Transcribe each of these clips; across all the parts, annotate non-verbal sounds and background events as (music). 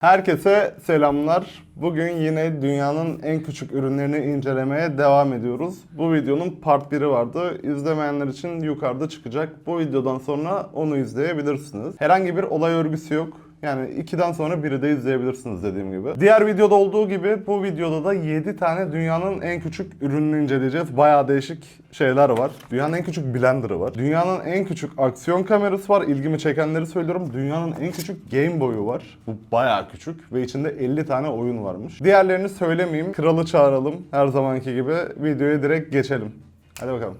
Herkese selamlar. Bugün yine dünyanın en küçük ürünlerini incelemeye devam ediyoruz. Bu videonun part 1'i vardı. İzlemeyenler için yukarıda çıkacak. Bu videodan sonra onu izleyebilirsiniz. Herhangi bir olay örgüsü yok. Yani 2'den sonra biri de izleyebilirsiniz dediğim gibi. Diğer videoda olduğu gibi bu videoda da 7 tane dünyanın en küçük ürününü inceleyeceğiz. Bayağı değişik şeyler var. Dünyanın en küçük blenderı var. Dünyanın en küçük aksiyon kamerası var. İlgimi çekenleri söylüyorum. Dünyanın en küçük Game Boy'u var. Bu bayağı küçük ve içinde 50 tane oyun varmış. Diğerlerini söylemeyeyim. Kralı çağıralım. Her zamanki gibi videoya direkt geçelim. Hadi bakalım.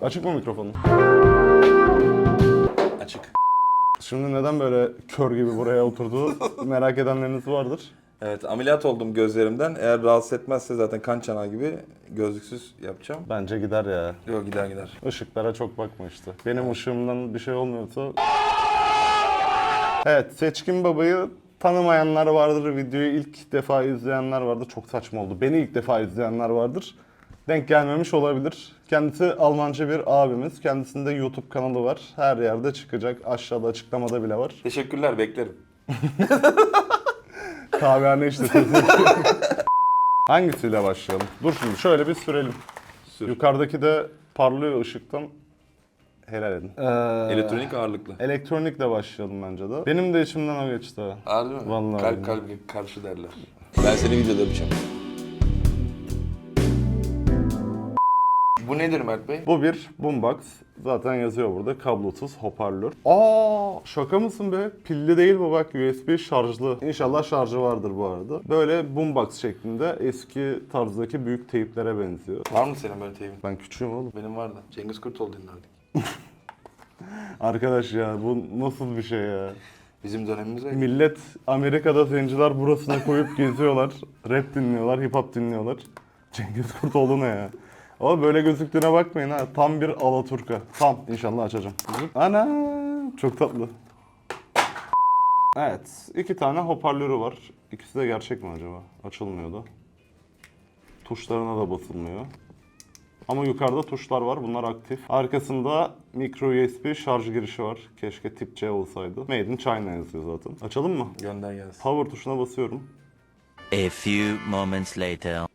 Açık mı mikrofonun? Açık. Şimdi neden böyle kör gibi buraya oturdu (laughs) merak edenleriniz vardır. Evet ameliyat oldum gözlerimden. Eğer rahatsız etmezse zaten kan çanağı gibi gözlüksüz yapacağım. Bence gider ya. Yok gider gider. Işıklara çok bakma işte. Benim ışığımdan bir şey olmuyorsa... Evet, Seçkin Baba'yı tanımayanlar vardır. Videoyu ilk defa izleyenler vardır. Çok saçma oldu. Beni ilk defa izleyenler vardır. Denk gelmemiş olabilir. Kendisi Almanca bir abimiz. Kendisinde YouTube kanalı var. Her yerde çıkacak. Aşağıda açıklamada bile var. Teşekkürler beklerim. (laughs) Kahvehane işletiyorsun. (laughs) Hangisiyle başlayalım? Dur şimdi şöyle bir sürelim. Sür. Yukarıdaki de parlıyor ışıktan. Helal edin. Ee, Elektronik ağırlıklı. Elektronikle başlayalım bence de. Benim de içimden o geçti. ha. Harbi mi? Vallahi Kalp billahi. kalbe karşı derler. Ben seni videoda öpeceğim. Bu nedir Mert Bey? Bu bir boombox. Zaten yazıyor burada. Kablosuz hoparlör. Aa, şaka mısın be? Pilli değil bu bak USB şarjlı. İnşallah şarjı vardır bu arada. Böyle boombox şeklinde eski tarzdaki büyük teyiplere benziyor. Var mı senin böyle teybin? Ben küçüğüm oğlum. Benim vardı. Cengiz Kurtoğlu dinlerdik. (laughs) Arkadaş ya bu nasıl bir şey ya? Bizim dönemimiz öyle. Millet Amerika'da zenciler burasına koyup geziyorlar. Rap dinliyorlar, hip hop dinliyorlar. Cengiz Kurtoğlu ne ya? Ama böyle gözüktüğüne bakmayın ha. Tam bir Alaturka. Tam. İnşallah açacağım. Ana çok tatlı. Evet. iki tane hoparlörü var. İkisi de gerçek mi acaba? Açılmıyordu. Tuşlarına da basılmıyor. Ama yukarıda tuşlar var. Bunlar aktif. Arkasında micro USB şarj girişi var. Keşke tip C olsaydı. Made in China yazıyor zaten. Açalım mı? Gönder gelsin. Power tuşuna basıyorum. A few moments later.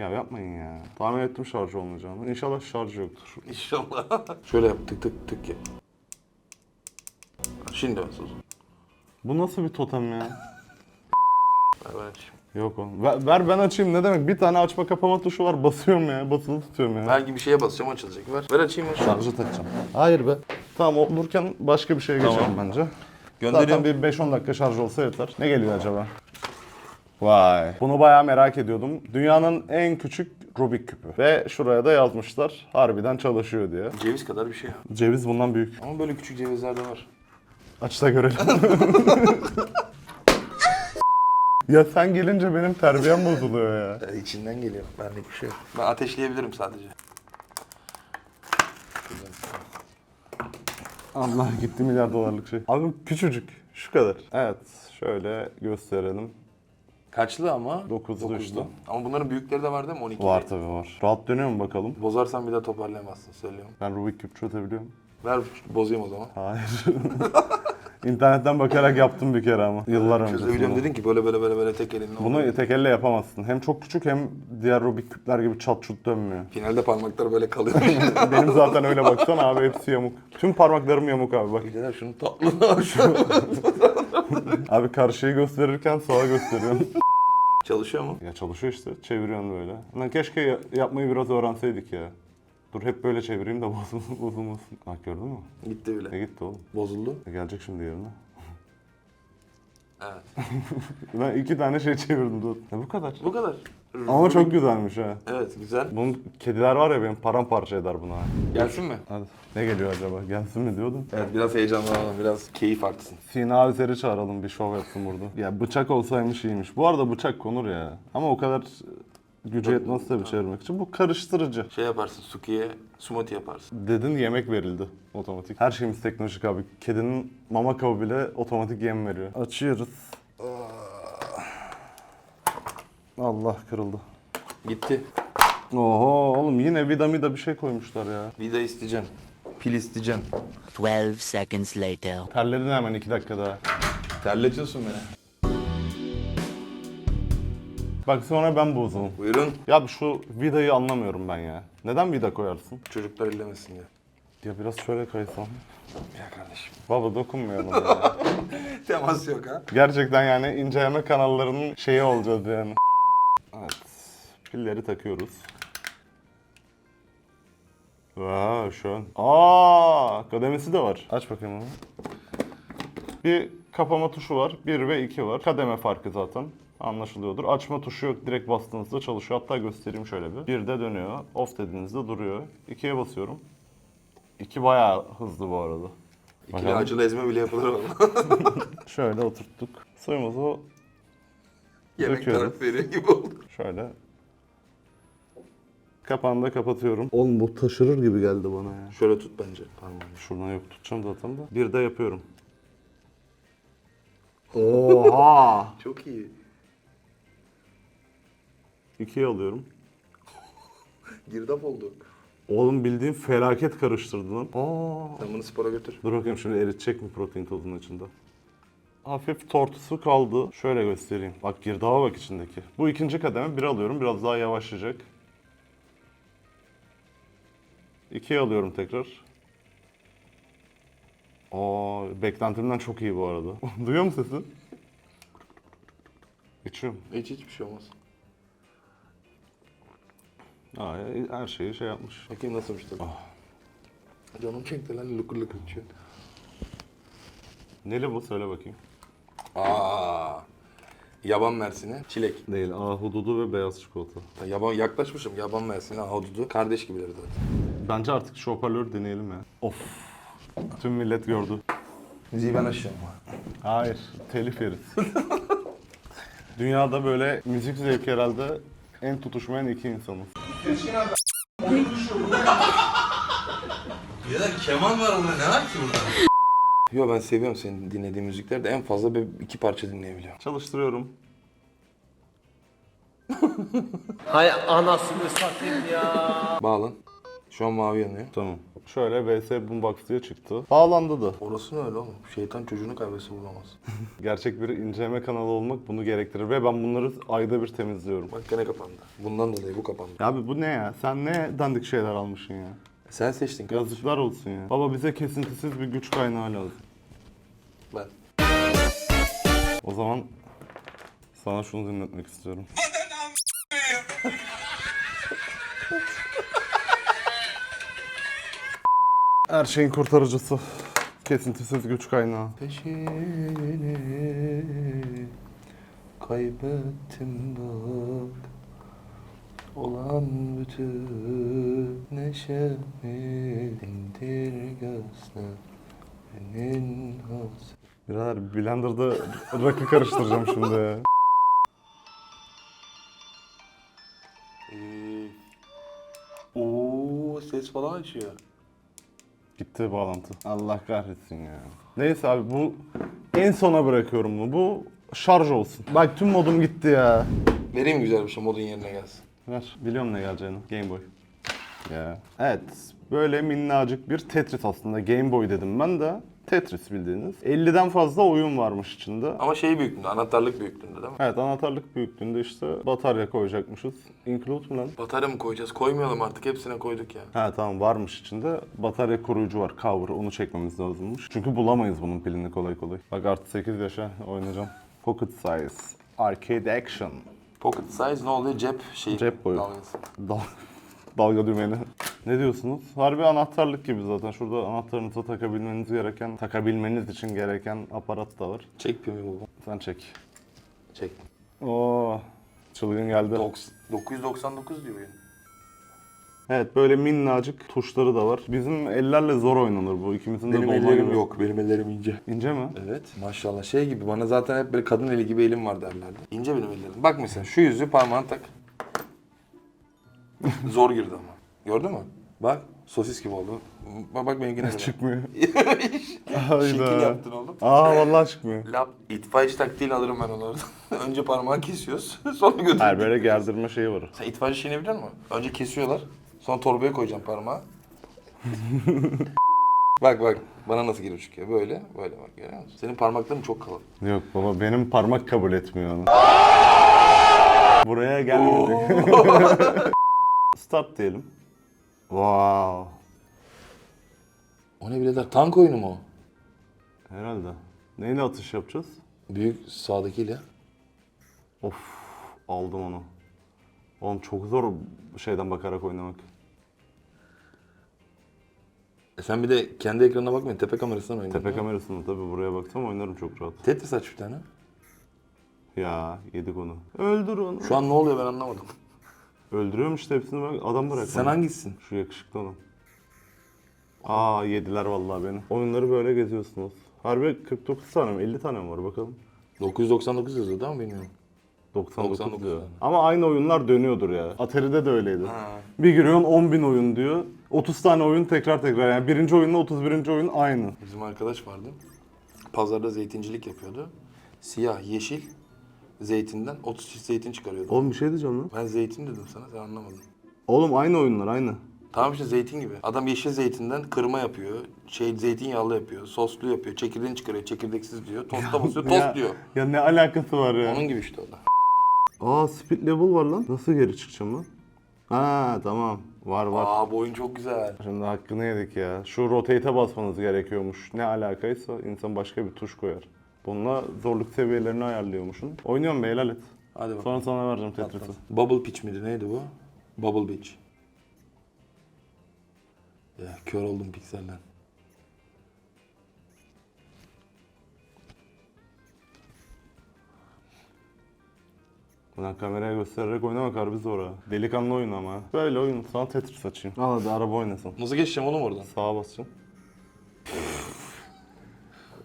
Ya yapmayın ya. Tahmin ettim şarj olmayacağını. İnşallah şarj yoktur. İnşallah. (laughs) Şöyle yap tık tık tık yap. Şimdi o zaman. Bu nasıl bir totem ya? (laughs) Ver ver açayım. Yok oğlum. Ver, ver ben açayım ne demek? Bir tane açma kapama tuşu var. Basıyorum ya. Basılı tutuyorum ya. Belki bir şeye basacağım açılacak. Ver. Ver açayım. Ver. Şarjı takacağım. Hayır be. Tamam olurken başka bir şeye geçelim bence. Gönderiyorum. Zaten bir 5-10 dakika şarj olsa yeter. Ne geliyor acaba? Vay. Bunu bayağı merak ediyordum. Dünyanın en küçük Rubik küpü. Ve şuraya da yazmışlar. Harbiden çalışıyor diye. Ceviz kadar bir şey. Ceviz bundan büyük. Ama böyle küçük cevizler de var. Aç da görelim. (laughs) ya sen gelince benim terbiyem bozuluyor ya. Ya içinden geliyor. Benlik bir şey yok. Ben ateşleyebilirim sadece. Allah gitti milyar dolarlık şey. Abi küçücük. Şu kadar. Evet. Şöyle gösterelim. Kaçlı ama? Dokuzlu Dokuzlu. işte. Ama bunların büyükleri de var değil mi? 12. Var tabii var. Rahat dönüyor mu bakalım? Bozarsan bir daha toparlayamazsın söylüyorum. Ben Rubik küp çözebiliyorum. Ver bozayım o zaman. Hayır. (laughs) İnternetten bakarak yaptım bir kere ama. Yıllar önce. Çözebiliyorum dedin ki böyle böyle böyle böyle tek elinle. Bunu tek elle yapamazsın. Hem çok küçük hem diğer Rubik küpler gibi çat çut dönmüyor. Finalde parmaklar böyle kalıyor. (laughs) Benim zaten öyle baksana abi hepsi yamuk. Tüm parmaklarım yamuk abi bak. Şunun tatlılığına bak. (laughs) (laughs) Abi karşıyı gösterirken sağa gösteriyorsun. (laughs) Çalışıyor mu? ya çalışıyor işte çeviriyorsun böyle. Lan keşke ya- yapmayı biraz öğrenseydik ya. Dur hep böyle çevireyim de bozulmasın. (laughs) bozulmasın. Bak gördün mü? Gitti bile. gitti oğlum. Bozuldu. E gelecek şimdi yerine. Evet. (laughs) Ben iki tane şey çevirdim dur. E bu kadar. Bu kadar. Ama çok güzelmiş ha. Evet güzel. Bunun kediler var ya benim paramparça eder bunu ha. Gelsin mi? Hadi. Ne geliyor acaba? Gelsin mi diyordun? Evet biraz heyecanlanalım. Biraz keyif artsın. Sina Avizer'i çağıralım bir şov yapsın burada. Ya bıçak olsaymış iyiymiş. Bu arada bıçak konur ya. Ama o kadar gücü yetmez tabii çevirmek için. Bu karıştırıcı. Şey yaparsın Suki'ye smoothie yaparsın. Dedin yemek verildi otomatik. Her şeyimiz teknolojik abi. Kedinin mama kabı bile otomatik yem veriyor. Açıyoruz. Allah kırıldı. Gitti. Oho oğlum yine vida mida bir şey koymuşlar ya. Vida isteyeceksin. Pil isteyeceksin. 12 seconds later. Terledin hemen iki dakika daha. Terletiyorsun beni. Bak sonra ben bozuğum. Buyurun. Ya şu vidayı anlamıyorum ben ya. Neden vida koyarsın? Çocuklar ellemesin diye. Ya biraz şöyle kaysam. Ya kardeşim. Baba dokunmayalım (laughs) ya. Temas yok ha. Gerçekten yani inceleme kanallarının şeyi olacağız yani. Evet. Pilleri takıyoruz. Vaa şu an. Aa, kademesi de var. Aç bakayım onu. Bir kapama tuşu var. 1 ve 2 var. Kademe farkı zaten. Anlaşılıyordur. Açma tuşu yok. Direkt bastığınızda çalışıyor. Hatta göstereyim şöyle bir. Bir de dönüyor. Off dediğinizde duruyor. 2'ye basıyorum. 2 bayağı hızlı bu arada. İkili Bakalım. acılı ezme bile yapılır oğlum. (laughs) Şöyle oturttuk. Suyumuzu Yemek Döküyoruz. tarif veriyor gibi oldu. Şöyle. Kapağını da kapatıyorum. Oğlum bu taşırır gibi geldi bana ya. Şöyle tut bence. Tamam. Şuradan yok tutacağım zaten de. Bir de yapıyorum. Oha! (laughs) Çok iyi. İkiye alıyorum. (laughs) Girdap oldu. Oğlum bildiğin felaket karıştırdı lan. Aa. Sen bunu spora götür. Dur bakayım şimdi eritecek mi protein tozunun içinde? Hafif tortusu kaldı. Şöyle göstereyim. Bak girdağa bak içindeki. Bu ikinci kademe. Bir alıyorum. Biraz daha yavaşlayacak. İkiye alıyorum tekrar. Aa, beklentimden çok iyi bu arada. (laughs) Duyuyor musun sesi? İçiyorum. Hiç hiçbir şey olmaz. Aa, her şeyi şey yapmış. Bakayım nasılmış tadı. Canım çekti lan lukur lukur içiyor. Neli bu? Söyle bakayım. Aa. Yaban mersini, çilek. Değil. Ahududu ve beyaz çikolata. Yaban yaklaşmışım. Yaban mersini, ahududu. Kardeş gibiler zaten. Bence artık şu hoparlörü deneyelim ya. Of. Tüm millet gördü. Müziği ben açacağım. Hayır, telif yeriz. (laughs) Dünyada böyle müzik zevki herhalde en tutuşmayan iki insanız. Ya da keman var orada ne var ki burada? Yo ben seviyorum senin dinlediğin müzikleri de en fazla bir iki parça dinleyebiliyorum. Çalıştırıyorum. Hay anasını satayım ya. Bağlan. Şu an mavi yanıyor. Tamam. Şöyle VS Boombox diye çıktı. Bağlandı da. Orası ne öyle oğlum? Şeytan çocuğunu kaybetse bulamaz. (laughs) Gerçek bir inceleme kanalı olmak bunu gerektirir ve ben bunları ayda bir temizliyorum. Bak gene kapandı. Bundan dolayı bu kapandı. Ya Abi bu ne ya? Sen ne dandik şeyler almışsın ya? Sen seçtin kardeşim. Yazıklar olsun ya. Baba bize kesintisiz bir güç kaynağı lazım. Ben. O zaman sana şunu dinletmek istiyorum. Her şeyin kurtarıcısı. Kesintisiz güç kaynağı. Peşini kaybettim bak Olan bütün neşemi indirgesine Senin has Birader blenderda rakı karıştıracağım şimdi ya. Ee, Oo ses falan açıyor. Gitti bağlantı. Allah kahretsin ya. Neyse abi bu en sona bırakıyorum bunu. Bu şarj olsun. Bak tüm modum gitti ya. Vereyim güzel bir şey modun yerine gelsin. Ver. Biliyorum ne geleceğini. Game Boy. Ya. Evet. Böyle minnacık bir Tetris aslında. Game Boy dedim ben de. Tetris bildiğiniz. 50'den fazla oyun varmış içinde. Ama şey büyüklüğünde, anahtarlık büyüklüğünde değil mi? Evet anahtarlık büyüklüğünde işte batarya koyacakmışız. Include mu lan? Batarya mı koyacağız? Koymayalım artık hepsine koyduk ya. Ha tamam varmış içinde. Batarya koruyucu var. Cover. Onu çekmemiz lazımmış. Çünkü bulamayız bunun pilini kolay kolay. Bak artı 8 yaşa oynayacağım. Pocket size. Arcade action. Pocket size ne oluyor? Cep şeyi. Cep boyu. dalgası. Dal (laughs) dalga dümeni. Ne diyorsunuz? Harbi anahtarlık gibi zaten. Şurada anahtarınıza takabilmeniz gereken, takabilmeniz için gereken aparat da var. Çek pimi bu. Sen çek. Çek. Oo, çılgın geldi. Doks- 999 diyor oyun. Evet böyle minnacık tuşları da var. Bizim ellerle zor oynanır bu. İkimizin de dolma ellerim gibi. yok. Benim ellerim ince. İnce mi? Evet. Maşallah şey gibi bana zaten hep böyle kadın eli gibi elim var derlerdi. İnce benim ellerim. Bak mesela şu yüzüğü parmağına tak. (laughs) Zor girdi ama. Gördün mü? Bak sosis gibi oldu. Bak bak benimkine (laughs) göre. Çıkmıyor. (laughs) Şekil Hayda. yaptın oğlum. Aa vallahi çıkmıyor. Lap itfaiyeci taktiğiyle alırım ben onu oradan. Önce parmağı kesiyoruz. sonra götürüyoruz. Hayır böyle gerdirme şeyi var. Sen itfaiyeci şeyini biliyor musun? Önce kesiyorlar. Sonra torbaya koyacağım parmağı. Bak bak bana nasıl giriyor çıkıyor. Böyle böyle bak görüyor musun? Senin parmakların çok kalın. Yok baba benim parmak kabul etmiyor onu. Buraya gelmedi. Start diyelim. Wow. O ne birader tank oyunu mu o? Herhalde. Neyle atış yapacağız? Büyük sağdakiyle. Of aldım onu. Oğlum çok zor şeyden bakarak oynamak. E sen bir de kendi ekranına bakma tepe kamerasından oyna. Tepe kamerasında tabii buraya baksam oynarım çok rahat. Tetris aç bir tane. Ya yedik onu. Öldür onu. Şu an ne oluyor ben anlamadım. Öldürüyorum işte hepsini bak adam bırak. Sen hangisisin? Şu yakışıklı olan. Aa yediler vallahi beni. Oyunları böyle geziyorsunuz. Harbi 49 tane mi 50 tane mi var bakalım. 999 yazıyor değil mi bilmiyorum. 99, 99 diyor. tane. Ama aynı oyunlar dönüyordur ya. Atari'de de öyleydi. Ha. Bir giriyorsun 10 bin oyun diyor. 30 tane oyun tekrar tekrar. Yani birinci oyunla 31. oyun aynı. Bizim arkadaş vardı. Pazarda zeytincilik yapıyordu. Siyah, yeşil zeytinden 30 çeşit zeytin çıkarıyordu. Oğlum bir şey diyeceğim lan. Ben zeytin dedim sana sen anlamadın. Oğlum aynı oyunlar aynı. Tamam işte zeytin gibi. Adam yeşil zeytinden kırma yapıyor. Şey zeytinyağlı yapıyor. Soslu yapıyor. Çekirdeğini çıkarıyor. Çekirdeksiz diyor. Tosta basıyor. (laughs) Tost ya, diyor. Ya ne alakası var ya? Onun gibi işte o da. Aa speed level var lan. Nasıl geri çıkacağım lan? Ha tamam. Var var. Aa bu oyun çok güzel. Şimdi hakkını yedik ya. Şu rotate'e basmanız gerekiyormuş. Ne alakaysa insan başka bir tuş koyar. Bununla zorluk seviyelerini ayarlıyormuşsun. Oynuyorum be helal et. Hadi bakalım. Sonra sana vereceğim Tetris'i. Bubble Pitch miydi? Neydi bu? Bubble Beach. Ya kör oldum pikselden. Ulan kameraya göstererek oynamak harbi zor ha. Delikanlı oyun ama. Böyle oyun. Sana Tetris açayım. Al hadi araba oynasın. Nasıl geçeceğim oğlum oradan? Sağa basacağım.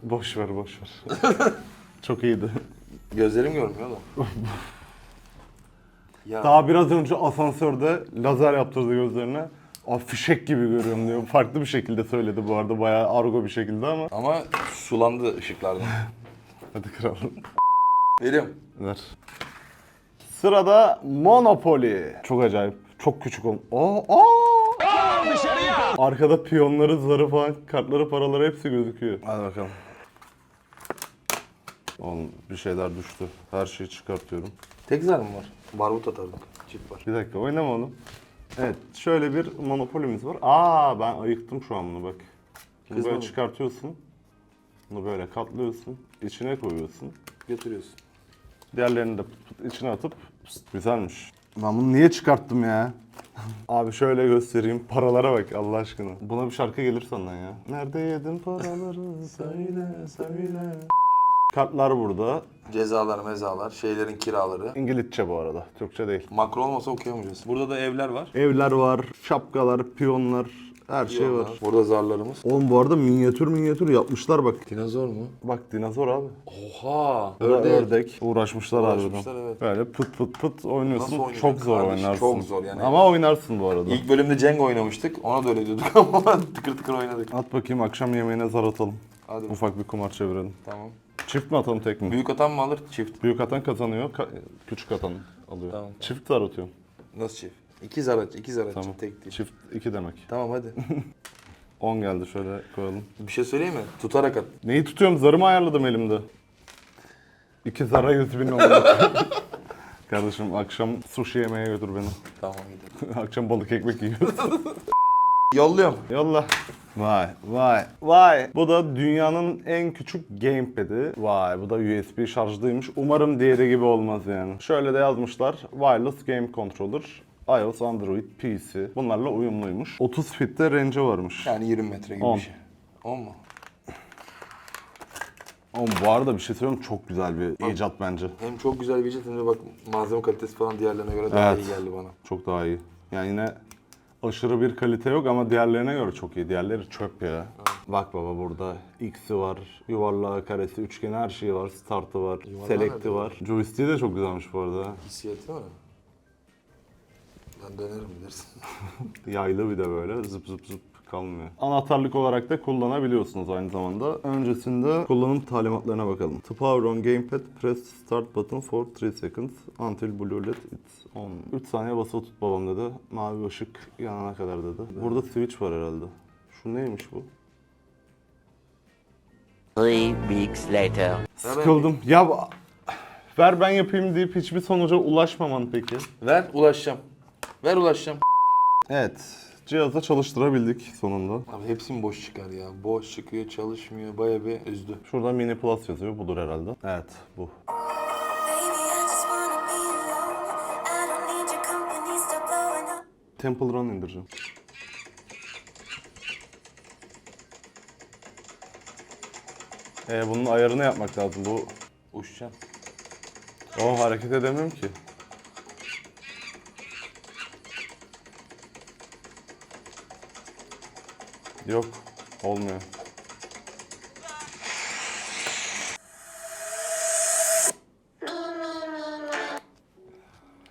Boş ver boş ver. (laughs) Çok iyiydi. Gözlerim görmüyor oğlum. (laughs) ya Daha biraz önce asansörde lazer yaptırdı gözlerine. Aa, fişek gibi görüyorum diyor. Farklı bir şekilde söyledi bu arada. Bayağı argo bir şekilde ama. ama sulandı ışıklardan. (laughs) Hadi kralım. Veriyorum. Ver. Sırada Monopoly. Çok acayip. Çok küçük ol. Aa, aa! Arkada piyonları, zarı falan, kartları, paraları hepsi gözüküyor. Hadi bakalım. Oğlum bir şeyler düştü. Her şeyi çıkartıyorum. Tek zar mı var? Barbut atardık. Çift var. Bir dakika oynama onu. Evet şöyle bir Monopoly'miz var. Aa ben ayıktım şu an bunu bak. Bunu Kızma böyle mı? çıkartıyorsun. Bunu böyle katlıyorsun. içine koyuyorsun. Götürüyorsun. Diğerlerini de pıt pıt içine atıp pıst, güzelmiş. Ben bunu niye çıkarttım ya? (laughs) Abi şöyle göstereyim. Paralara bak Allah aşkına. Buna bir şarkı gelir senden ya. Nerede yedin paraları? söyle söyle. Kartlar burada. Cezalar, mezalar, şeylerin kiraları. İngilizce bu arada. Türkçe değil. Makro olmasa okuyamayacağız. Burada da evler var. Evler var, şapkalar, piyonlar, her şey var. Burada zarlarımız. Oğlum bu arada minyatür minyatür yapmışlar bak. Dinozor mu? Bak dinozor abi. Oha! Bu da ördek. Uğraşmışlar, Uğraşmışlar, harbiden. evet. Böyle pıt pıt pıt oynuyorsun. Nasıl çok zor kardeşim? oynarsın. Çok zor yani. Ama oynarsın bu arada. İlk bölümde Cenk oynamıştık. Ona da öyle diyorduk (laughs) ama tıkır tıkır oynadık. At bakayım akşam yemeğine zar atalım. Hadi. Ufak bir kumar çevirelim. Tamam. Çift mi atalım tek mi? Büyük, Büyük atan mı alır? Çift. atan kazanıyor, ka- küçük atan alıyor. Tamam. Çift zar atıyorum. Nasıl çift? İki zar aç, iki zar aç. Tamam. Tek değil. Çift iki demek. Tamam hadi. (laughs) 10 geldi şöyle koyalım. bir şey söyleyeyim mi? Tutarak at. Neyi tutuyorum? Zarımı ayarladım elimde. İki zara 100 bin oldu. (laughs) Kardeşim akşam sushi yemeye götür beni. Tamam gidelim. (laughs) akşam balık ekmek yiyoruz. Yolluyorum. Yolla. Vay vay vay. Bu da dünyanın en küçük gamepad'i. Vay bu da USB şarjlıymış. Umarım diğeri gibi olmaz yani. Şöyle de yazmışlar. Wireless Game Controller. iOS, Android, PC. Bunlarla uyumluymuş. 30 fitte range varmış. Yani 20 metre gibi On. bir şey. 10 mu? Oğlum bu arada bir şey söyleyeyim çok güzel bir icat bence. Hem çok güzel bir cilt hem de bak malzeme kalitesi falan diğerlerine göre daha Evet. iyi geldi bana. Çok daha iyi. Yani yine aşırı bir kalite yok ama diğerlerine göre çok iyi. Diğerleri çöp ya. Bak baba burada X'i var, yuvarlağı, karesi, üçgeni her şeyi var. Startı var, Yuvarlağı select'i nerede var. Joystick'i de çok güzelmiş bu arada. Hissiyatı mı? Ben dönerim bilirsin. (laughs) Yaylı bir de böyle zıp zıp zıp kalmıyor. Anahtarlık olarak da kullanabiliyorsunuz aynı zamanda. Öncesinde kullanım talimatlarına bakalım. To power on gamepad, press start button for 3 seconds until blue LED it's on. 3 saniye basılı tut babam dedi. Mavi ışık yanana kadar dedi. Burada switch var herhalde. Şu neymiş bu? Three weeks later. Sıkıldım. Ya ver ben yapayım deyip hiçbir sonuca ulaşmaman peki. Ver ulaşacağım. Ver ulaşacağım. Evet. Cihazı çalıştırabildik sonunda. Abi hepsi mi boş çıkar ya? Boş çıkıyor, çalışmıyor. Baya bir üzdü. Şurada mini plus yazıyor. Budur herhalde. Evet bu. Temple Run indireceğim. Ee, bunun ayarını yapmak lazım. Bu Uçacağım. o hareket edemiyorum ki. Yok, olmuyor.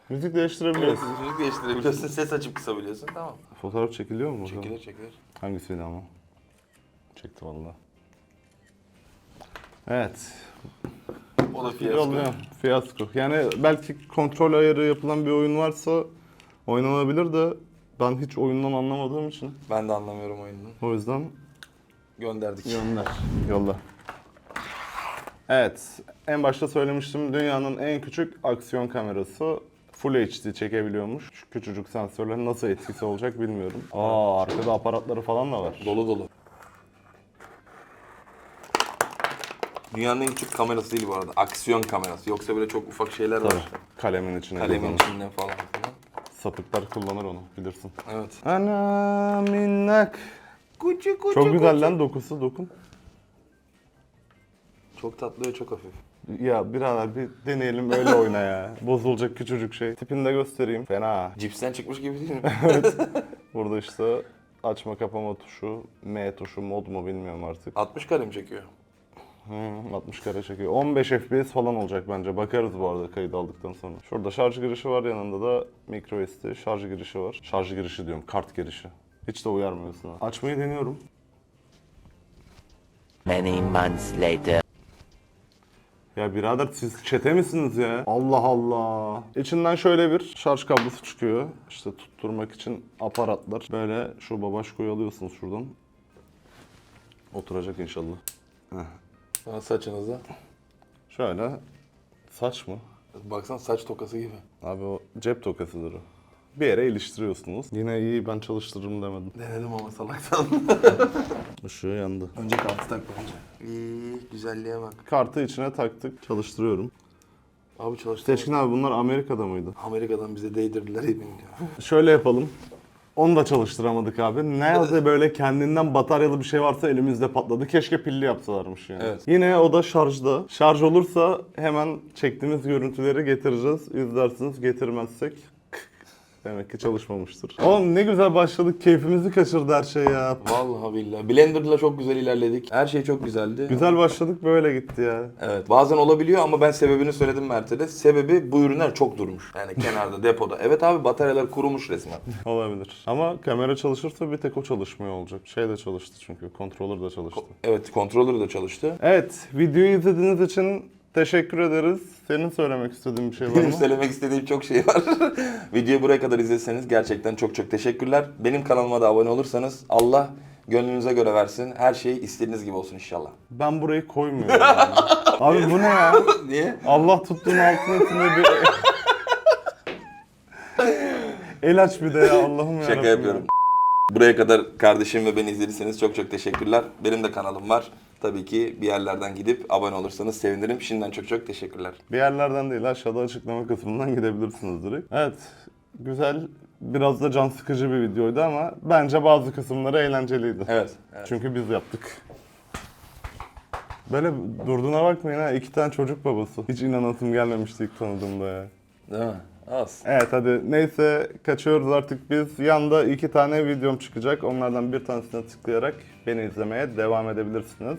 Müzik değiştirebiliyorsun. Müzik değiştirebiliyorsun, ses açıp kısabiliyorsun. Tamam. Fotoğraf çekiliyor mu? Çekilir çekilir. Hangisiydi ama? Çekti valla. Evet. O da fiyasko. Yolluyor. Fiyasko. Yani belki kontrol ayarı yapılan bir oyun varsa oynanabilir de ben hiç oyundan anlamadığım için Ben de anlamıyorum oyununu. o yüzden Gönderdik. gönder. Yolla. Evet. En başta söylemiştim dünyanın en küçük aksiyon kamerası. Full HD çekebiliyormuş. Şu küçücük sensörlerin nasıl etkisi olacak bilmiyorum. Aa arkada aparatları falan da var. Dolu dolu. Dünyanın en küçük kamerası değil bu arada. Aksiyon kamerası. Yoksa böyle çok ufak şeyler var. Kalemin içine Kalemin içinde falan. Sapıklar kullanır onu bilirsin. Evet. Ana minnak. Kuçu kuçu Çok güzel lan dokusu dokun. Çok tatlı ve çok hafif. Ya birader bir deneyelim öyle (laughs) oyna ya. Bozulacak küçücük şey. Tipini de göstereyim. Fena. Cipsten çıkmış gibi değil mi? (laughs) (laughs) Burada işte açma kapama tuşu, M tuşu, mod mu bilmiyorum artık. 60 kare mi çekiyor? Hmm, 60 kare çekiyor. 15 FPS falan olacak bence. Bakarız bu arada kayıt aldıktan sonra. Şurada şarj girişi var yanında da micro SD şarj girişi var. Şarj girişi diyorum, kart girişi. Hiç de uyarmıyorsun ha. Açmayı deniyorum. Many months later. Ya birader siz çete misiniz ya? Allah Allah. İçinden şöyle bir şarj kablosu çıkıyor. İşte tutturmak için aparatlar. Böyle şu babaşkoyu alıyorsunuz şuradan. Oturacak inşallah. Sonra saçınıza. Şöyle. Saç mı? Baksan saç tokası gibi. Abi o cep tokasıdır o. Bir yere iliştiriyorsunuz. Yine iyi ben çalıştırırım demedim. Denedim ama salaktan. (laughs) Işığı yandı. Önce kartı tak bence. İyi, güzelliğe bak. Kartı içine taktık. Çalıştırıyorum. Abi çalıştı. Seçkin abi bunlar Amerika'da mıydı? Amerika'dan bize değdirdiler yemin ediyorum. Şöyle yapalım. Onu da çalıştıramadık abi. Nerede böyle kendinden bataryalı bir şey varsa elimizde patladı. Keşke pilli yapsalarmış yani. Evet. Yine o da şarjda. Şarj olursa hemen çektiğimiz görüntüleri getireceğiz. İzlersiniz. Getirmezsek demek ki çalışmamıştır. Oğlum ne güzel başladık. Keyfimizi kaçırdı her şey ya. Vallahi billahi. Blender'la çok güzel ilerledik. Her şey çok güzeldi. Güzel başladık böyle gitti ya. Evet bazen olabiliyor ama ben sebebini söyledim Mert'e de. Sebebi bu ürünler çok durmuş. Yani (laughs) kenarda depoda. Evet abi bataryalar kurumuş resmen. Olabilir. Ama kamera çalışırsa bir tek o çalışmıyor olacak. Şey de çalıştı çünkü. Controller da çalıştı. Evet controller da çalıştı. Evet, videoyu izlediğiniz için teşekkür ederiz. Senin söylemek istediğin bir şey var Benim (laughs) mı? söylemek istediğim çok şey var. (laughs) Videoyu buraya kadar izleseniz gerçekten çok çok teşekkürler. Benim kanalıma da abone olursanız Allah gönlünüze göre versin. Her şey istediğiniz gibi olsun inşallah. Ben burayı koymuyorum. yani. (laughs) Abi bu ne ya? Niye? Allah tuttuğun altın etine bir... El aç bir de ya Allah'ım ya. Şaka yapıyorum. Buraya kadar kardeşim ve beni izlediyseniz çok çok teşekkürler. Benim de kanalım var. Tabii ki bir yerlerden gidip abone olursanız sevinirim. Şimdiden çok çok teşekkürler. Bir yerlerden değil aşağıda açıklama kısmından gidebilirsiniz direkt. Evet, güzel, biraz da can sıkıcı bir videoydu ama bence bazı kısımları eğlenceliydi. Evet. evet. Çünkü biz yaptık. Böyle durduğuna bakmayın ha. iki tane çocuk babası. Hiç inanasım gelmemişti ilk tanıdığımda ya. Değil mi? Az. Evet hadi neyse kaçıyoruz artık biz. Yanda iki tane videom çıkacak. Onlardan bir tanesine tıklayarak beni izlemeye devam edebilirsiniz.